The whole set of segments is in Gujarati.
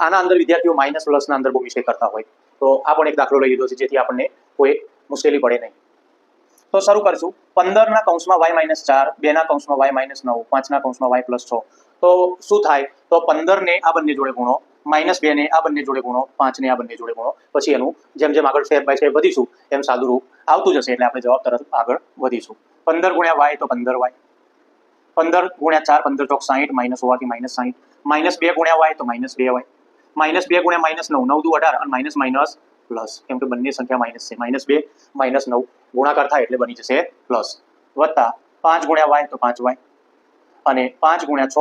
આના અંદર વિદ્યાર્થીઓ માઇનસ પ્લસના અંદર બહુ મિસ્ટેક કરતા હોય. તો આ પણ એક દાખલો લઈ લીધો છે, જેથી આપણને કોઈ મુશ્કેલી પડે નહીં. તો શરૂ કરશું. પંદરના કૌંસમાં વાય માઇનસ ચાર બેના કૌંસમાં વાય માઇનસ નવ પાંચના કૌંસમાં વાય પ્લસ છ. તો શું થાય? તો પંદરને આ બંને જોડે ગુણો માઇનસ બે ને આ બંને જોડે ગુણો, પાંચ ને આ બંને જોડે ગુણો. પછી એનું જેમ જેમ આગળ સ્ટેપ બાય સ્ટેપ વધીશું, એમ સાદું રૂપ આવતું જશે. એટલે આપણે જવાબ તરત આગળ વધીશું. પંદર ગુણ્યા વાય તો પંદર વાય પંદર ગુણ્યા ચાર, પંદર ચોક સાહીઠ માઇનસ હોવાથી માઇનસ સાહીઠ. માઇનસ બે ગુણ્યા વાય તો માઇનસ બે વાય માઇનસ બે ગુણ્યા માઇનસ નવ નવ દુ અઢાર અને માઇનસ માઇનસ પ્લસ. કેમ કે બંને સંખ્યા માઇનસ છે. માઇનસ બે, માઇનસ નવ. ગુણાકાર થાય એટલે બની જશે પ્લસ. વત્તા પાંચ ગુણ્યા વાય તો પાંચ વાય. અને પાંચ ગુણ્યા છ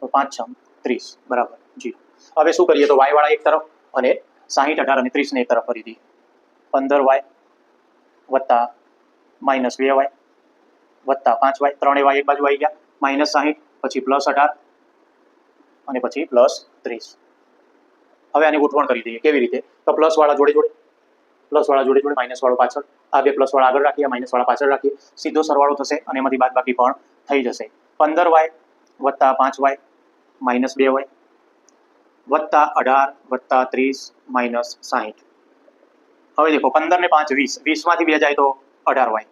તો પાંચ છ ત્રીસ. બરાબર. જી. હવે શું કરીએ તો વાય વાળા એક તરફ અને સાહીઠ, અઢાર અને ત્રીસને એક તરફ ફરીથી પંદર વાય વત્તા માઇનસ બે વાય વત્તા પાંચ વાય. ત્રણે વાય એક બાજુ આવી ગયા. માઇનસ સાહીઠ, પછી પ્લસ અઢાર અને પછી પ્લસ ત્રીસ. હવે આની ગોઠવણ કરી દઈએ. કેવી રીતે? તો પ્લસ વાળા જોડે જોડે. પ્લસ વાળા જોડે જોડે માઇનસ વાળો પાછળ. આ બે પ્લસ વાળા આગળ રાખીએ માઇનસ વાળા પાછળ રાખીએ. સીધો સરવાળો થશે અને એમાંથી બાદ બાકી પણ થઈ જશે. પંદર વાય વત્તા પાંચ વાય માઇનસ બે વાય વત્તા અઢાર વત્તા ત્રીસ માઇનસ સાહીઠ. હવે દેખો, પંદર ને પાંચ વીસ. વીસમાંથી બે જાય તો અઢાર વાય.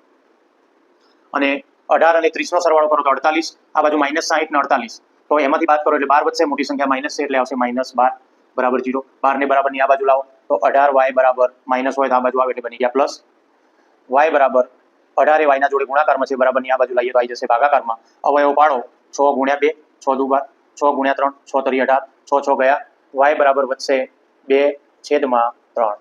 અને અઢાર અને ત્રીસનો સરવાળો કરો તો અડતાલીસ. આ બાજુ માઇનસ સાહીઠ ને અડતાલીસ. તો એમાંથી બાદ કરો એટલે બાર વધશે, મોટી સંખ્યા માઇનસ છે એટલે આવશે માઇનસ બાર. બરાબર જીરો. બાર ને બરાબરની આ બાજુ લાવો. તો અઢાર વાય બરાબર માઇનસ હોય તો આ બાજુ આવે એટલે બની ગયા પ્લસ વાય બરાબર અઢારે વાયના જોડે ગુણાકારમાં છે, બરાબરની આ બાજુ લાવીએ તો આવી જશે ભાગાકારમાં. અવયવ પાડો, છ ગુણ્યા બે, છ દુ બાર છ ગુણ્યા ત્રણ, છ તરી અઢાર, છ છ ગયા. વાય બરાબર વધશે બે છેદમાં ત્રણ.